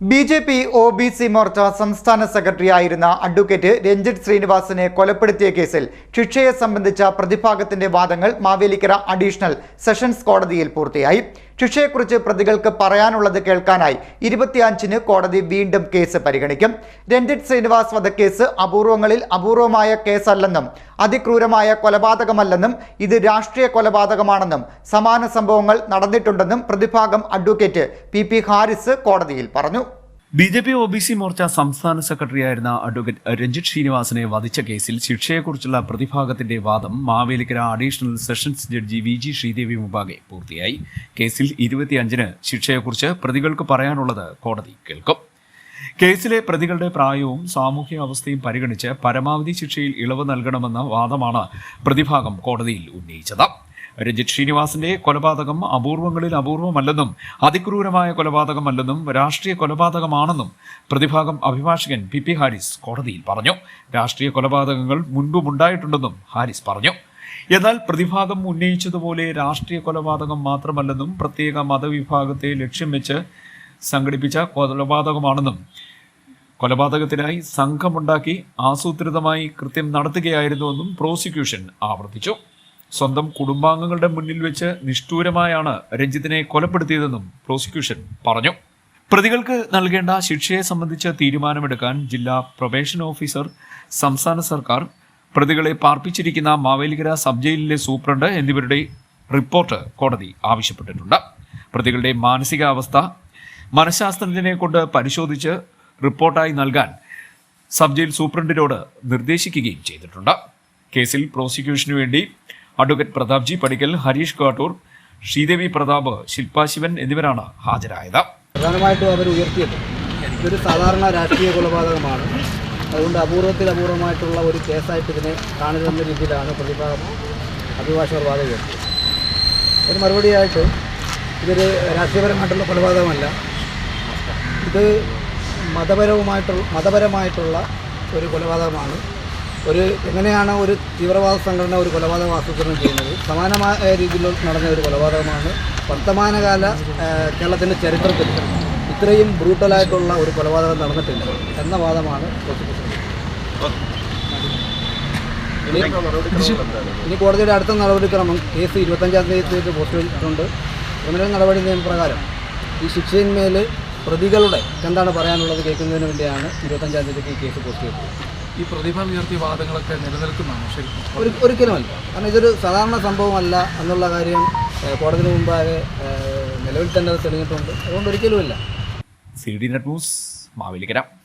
B J P O B C Morcha സംസ്ഥാന secretary ആയിരുന്ന advocate Ranjith ശ്രീനിവാസനെ കൊലപ്പെടുത്തിയ കേസിൽ ശിക്ഷയെ സംബന്ധിച്ച പ്രതിഭാഗത്തിന്റെ വാദങ്ങൾ മാവേലിക്കര അഡീഷണൽ സെഷൻസ് കോടതിയിൽ പൂർത്തിയായി. ശിക്ഷയെക്കുറിച്ച് പ്രതികൾക്ക് പറയാനുള്ളത് കേൾക്കാനായി ഇരുപത്തിയഞ്ചിന് കോടതി വീണ്ടും കേസ് പരിഗണിക്കും. രഞ്ജിത് ശ്രീനിവാസ് വധക്കേസ് അപൂർവങ്ങളിൽ അപൂർവമായ കേസല്ലെന്നും അതിക്രൂരമായ കൊലപാതകമല്ലെന്നും ഇത് രാഷ്ട്രീയ കൊലപാതകമാണെന്നും സമാന സംഭവങ്ങൾ നടന്നിട്ടുണ്ടെന്നും പ്രതിഭാഗം അഡ്വക്കേറ്റ് പി ഹാരിസ് കോടതിയിൽ പറഞ്ഞു. B J P O B C Morcha സംസ്ഥാന സെക്രട്ടറിയായിരുന്ന അഡ്വക്കേറ്റ് രഞ്ജിത് ശ്രീനിവാസനെ വധിച്ച കേസിൽ ശിക്ഷയെക്കുറിച്ചുള്ള പ്രതിഭാഗത്തിന്റെ വാദം Mavelikkara additional sessions judge V G Sreedevi മുമ്പാകെ പൂർത്തിയായി. കേസിൽ ഇരുപത്തിയഞ്ചിന് ശിക്ഷയെക്കുറിച്ച് പ്രതികൾക്ക് പറയാനുള്ളത് കോടതി കേൾക്കും. കേസിലെ പ്രതികളുടെ പ്രായവും സാമൂഹ്യ അവസ്ഥയും പരിഗണിച്ച് പരമാവധി ശിക്ഷയിൽ ഇളവ് നൽകണമെന്ന വാദമാണ് പ്രതിഭാഗം കോടതിയിൽ ഉന്നയിച്ചത്. രഞ്ജിത്ത് ശ്രീനിവാസിന്റെ കൊലപാതകം അപൂർവങ്ങളിൽ അപൂർവമല്ലെന്നും അതിക്രൂരമായ കൊലപാതകമല്ലെന്നും രാഷ്ട്രീയ കൊലപാതകമാണെന്നും പ്രതിഭാഗം അഭിഭാഷകൻ പി പി ഹാരിസ് കോടതിയിൽ പറഞ്ഞു. രാഷ്ട്രീയ കൊലപാതകങ്ങൾ മുൻപും ഉണ്ടായിട്ടുണ്ടെന്നും ഹാരിസ് പറഞ്ഞു. എന്നാൽ പ്രതിഭാഗം ഉന്നയിച്ചതുപോലെ രാഷ്ട്രീയ കൊലപാതകം മാത്രമല്ലെന്നും പ്രത്യേക മതവിഭാഗത്തെ ലക്ഷ്യം വെച്ച് സംഘടിപ്പിച്ച കൊലപാതകമാണെന്നും കൊലപാതകത്തിനായി സംഘമുണ്ടാക്കി ആസൂത്രിതമായി കൃത്യം നടത്തുകയായിരുന്നുവെന്നും പ്രോസിക്യൂഷൻ ആവർത്തിച്ചു. സ്വന്തം കുടുംബാംഗങ്ങളുടെ മുന്നിൽ വെച്ച് നിഷ്ഠൂരമായാണ് രഞ്ജിത്തിനെ കൊലപ്പെടുത്തിയതെന്നും പ്രോസിക്യൂഷൻ പറഞ്ഞു. പ്രതികൾക്ക് നൽകേണ്ട ശിക്ഷയെ സംബന്ധിച്ച് തീരുമാനമെടുക്കാൻ ജില്ലാ പ്രൊബേഷൻ ഓഫീസർ സംസ്ഥാന സർക്കാർ പ്രതികളെ പാർപ്പിച്ചിരിക്കുന്ന മാവേലിക്കര സബ് ജയിലിലെ സൂപ്രണ്ട് എന്നിവരുടെ റിപ്പോർട്ട് കോടതി ആവശ്യപ്പെട്ടിട്ടുണ്ട്. പ്രതികളുടെ മാനസികാവസ്ഥ മനഃശാസ്ത്രജ്ഞനെ കൊണ്ട് പരിശോധിച്ച് റിപ്പോർട്ടായി നൽകാൻ സബ് ജയിൽ സൂപ്രണ്ടിനോട് നിർദ്ദേശിക്കുകയും ചെയ്തിട്ടുണ്ട്. കേസിൽ പ്രോസിക്യൂഷനു വേണ്ടി അഡ്വക്കേറ്റ് പ്രതാപ്ജി പടിക്കൽ ഹരീഷ് കാട്ടൂർ ശ്രീദേവി പ്രതാപ് ശില്പാശിവൻ എന്നിവരാണ് ഹാജരായത്. പ്രധാനമായിട്ടും അവർ ഉയർത്തിയത് ഇതൊരു സാധാരണ രാഷ്ട്രീയ കൊലപാതകമാണ്. അതുകൊണ്ട് അപൂർവത്തിൽ അപൂർവമായിട്ടുള്ള ഒരു കേസായിട്ട് ഇതിനെ കാണരുതെന്ന രീതിയിലാണ് പ്രതിഭാഗം അഭിഭാഷകർ വാദം ഉയർത്തിയത്. ഒരു മറുപടിയായിട്ട് ഇതൊരു രാഷ്ട്രീയപരമായിട്ടുള്ള കൊലപാതകമല്ല. ഇത് മതപരവുമായിട്ടുള്ള മതപരമായിട്ടുള്ള ഒരു കൊലപാതകമാണ്. ഒരു എങ്ങനെയാണ് ഒരു തീവ്രവാദ സംഘടന ഒരു കൊലപാതകം ആസൂത്രണം ചെയ്യുന്നത്? സമാനമായ രീതിയിൽ നടന്ന ഒരു കൊലപാതകമാണ് വർത്തമാനകാല കേരളത്തിന്റെ ചരിത്രത്തിൽ ഇത്രയും ബ്രൂട്ടലായിട്ടുള്ള ഒരു കൊലപാതകം നടന്നിട്ടില്ല എന്ന വാദമാണ് ഇനി കോടതിയുടെ അടുത്ത നടപടിക്രമം കേസ് ഇരുപത്തഞ്ചാം തീയതിക്ക് പോസ്റ്റ് ചെയ്തിട്ടുണ്ട്. ക്രിമിനൽ നടപടി നിയമപ്രകാരം ഈ ശിക്ഷയിന്മേൽ പ്രതികളുടെ എന്താണ് പറയാനുള്ളത് കേൾക്കുന്നതിന് വേണ്ടിയാണ് ഇരുപത്തഞ്ചാം തീയതിക്ക് ഈ കേസ് പോസ്റ്റ് ചെയ്തത്. ഈ പ്രതിഭ ഉയർത്തിയ വാദങ്ങളൊക്കെ നിലനിൽക്കുന്നതാണ് ശരിക്കും ഒരു ഒരിക്കലുമല്ല. കാരണം ഇതൊരു സാധാരണ സംഭവമല്ല എന്നുള്ള കാര്യം കോടതിന് മുമ്പാകെ നിലവിൽ തന്നെ അത് തെളിഞ്ഞിട്ടുണ്ട്. അതുകൊണ്ട് ഒരിക്കലുമല്ല. C D net news Mavelikkara.